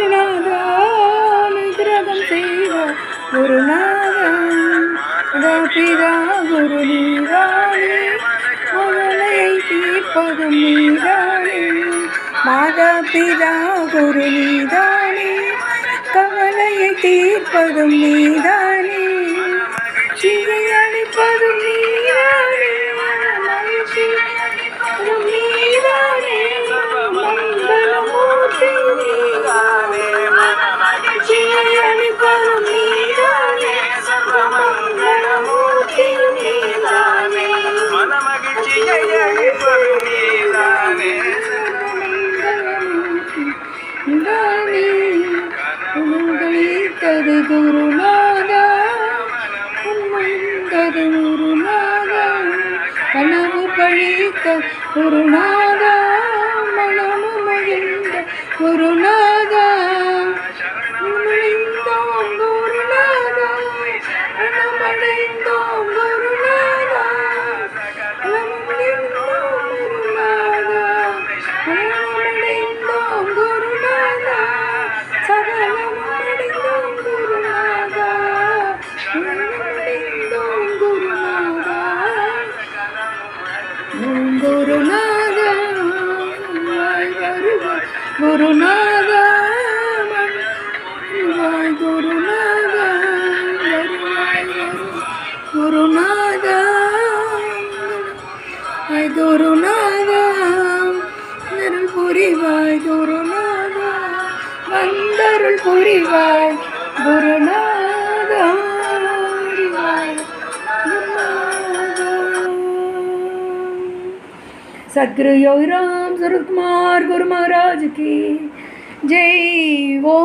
குருநாதா அனுகிரகம் செய்வார் குருநாதா பிதா குரு நீரானே மகளை தீர்ப்பதும் நீரானே மாதா பிதா குரு நீதானே கவலையை தீர்ப்பதும் நீதானே சிறை அளிப்பதும் நீரானே நீரானே வந்தது குருநாதா வந்தது குருநாதா. கனவு பழித்த குருநாதா குருநாதா வாய் வருவாய் குருநாதா வருவாய் குருநாதா வருவாய் வருவாய் குருநாதா வாய் குருநாதா அருள் புரிவாய் குருநாதா வந்தருள் புரிவாய் குருநாதா सदगुरु योगी राम सूरत कुमार गुरु महाराज की जय वो